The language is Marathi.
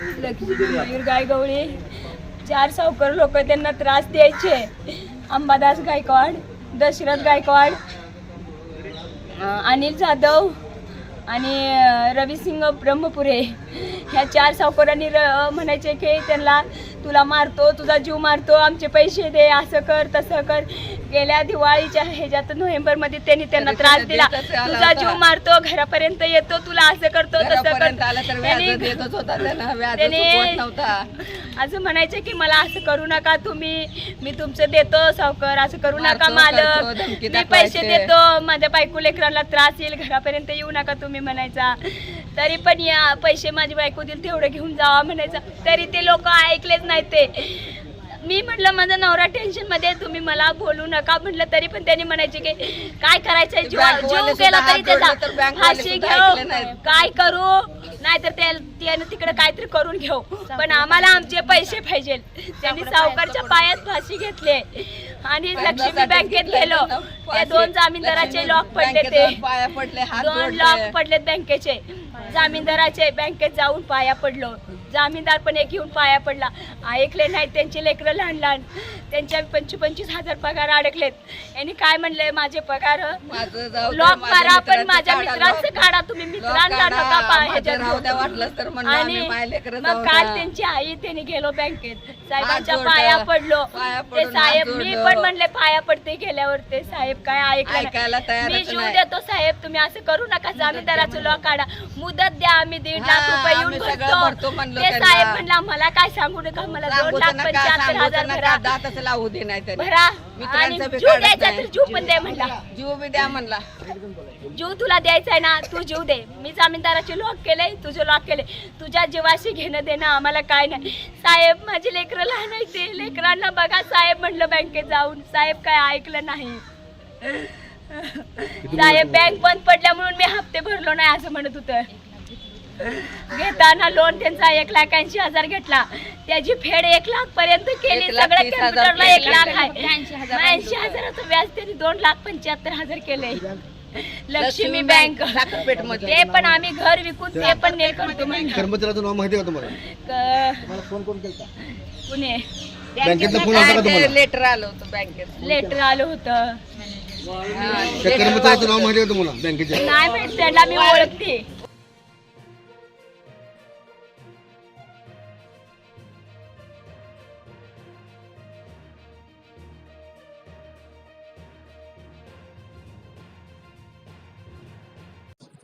लक्ष्मी मयूर गायगवळी चार सावकर लोक त्यांना त्रास द्यायचे. अंबादास गायकवाड दशरथ गायकवाड अनिल जाधव आणि रविसिंग ब्रह्मपुरे. ह्या चार सावकारांनी र म्हणायचे की त्यांना तुला मारतो तुझा जीव मारतो आमचे पैसे दे असं कर तसं कर. गेल्या दिवाळीच्या ह्याच्यात नोव्हेंबरमध्ये त्यांनी त्यांना तरी त्रास दिला. तुझा. जीव मारतो घरापर्यंत येतो तुला असं करतो तसं करतो. त्यांनी- असं म्हणायचं की मला असं करू नका तुम्ही मी तुमचं देतो सावकर असं करू नका मालक. मी पैसे. देतो माझ्या बायको लेकरांना त्रास येईल घरापर्यंत येऊ नका तुम्ही म्हणायचा. तरी पण या पैसे माझी बायको देईल तेवढे घेऊन जावा म्हणायचा. तरी ते लोक ऐकलेच नाही ते. मी म्हटलं माझा नवरा टेन्शनमध्ये आहे, तुम्ही मला बोलू नका. म्हटलं तरी पण त्यांनी म्हणायचे की काय करायचंय? जीव जीव गेला तरी त्याचा फाशी घेऊ. काय करू? नाहीतर त्या त्यानं तिकडे काहीतरी करून घेऊ. पण आम्हाला आमचे पैसे पाहिजे. त्यांनी सावकारच्या पायात फाशी घेतले. आणि लक्ष्मी बँकेत गेलो त्या दोन जामीनदाराचे लॉक पडले ते. जाऊन पाया पडले हात दोन जोडले. लॉक पडलेत बँकेचे जामीनदाराचे बँकेत जाऊन पाया पडलो. जामीनदार पण एक येऊन पाया पडला. ऐकले नाहीत त्यांचे लेकरं लहान लहान. त्यांच्या पंचवीस पंचवीस हजार पगार अडकलेत. यांनी काय म्हणले? माझे पगार माझं जाऊ द्या, लॉक माझ्या मारा पण मित्राचं माझ्या काढा, मित्रांचं लॉक- काढा तुम्ही. लॉक मित्रांना काढा, नका पा माझं ह्याच्यात राहू द्या घेऊ. वाटलंच तर म्हणलं आणि आम्ही मग काल. त्यांची आई त्यांनी गेलो बँकेत. साहेबांच्या जोडलं, पाया पडलो. पाया ते पडून साहेब मी जोडलं. पण म्हणले पाया पडते गेल्यावर. ते साहेब काय ऐकलं ऐकायला नाही. तयारच मी जीव नाही. देतो साहेब तुम्ही असं करू नका. जामीनदाराचं लॉ काढा. मुदत द्या आम्ही दीड लाख रुपये आम्ही येऊन सगळं भरतो म्हणलो ते त्यांना. साहेब म्हणला मला काय सांगू नका मला दोन लाख नका, पंच्याहत्तर हजार नका, भरा. लावू दे नाही तरी भरा आणि मित्रांचं बी जीव काढत द्यायचा नाही. तर जीव पण दे म्हणला. जीव बी द्या म्हणला. जीव तुला द्यायचा आहे ना तू जीव दे. मी जामीनदाराचे लॉक केले तुझे लॉक केले. तुझ्या जीवाशी घेणं देणं आम्हाला काय नाही. साहेब माझे लेकरं लहान आहे ते. लेकरांना बघा साहेब म्हटलं बँकेत जाऊन. साहेब काय ऐकलं नाही. साहेब बँक बंद पडल्या म्हणून मी हप्ते भरलो नाही असं म्हणत होतं. घेताना लोन त्यांचा एक लाख ऐंशी हजार घेतला. त्याची फेड एक लाख पर्यंत केली. एक लाख सगळं तीस हजार कॅम्प्युटरला. एक लाख आहे. ऐंशी हजाराचं व्याज त्यांनी दोन लाख पंच्याहत्तर हजार केलंय. लक्ष्मी बँक साखरपेठमध्ये ते पण आम्ही घर विकून ते पण नेल. करतो म्हणलं. कर्मचाऱ्याचं नाव माहिती आहे का तुम्हाला? क- तुम्हाला फोन कोण केला पुणे बँकेतनं फोन आला का तुम्हाला? लेटर आलं होतं बँकेत. लेटर आलं होतं. त्या कर्मचाऱ्याचं नाव माहिती आहे का तुम्हाला? बँकेच्या? नाही माहीत त्यांना मी ओळखते.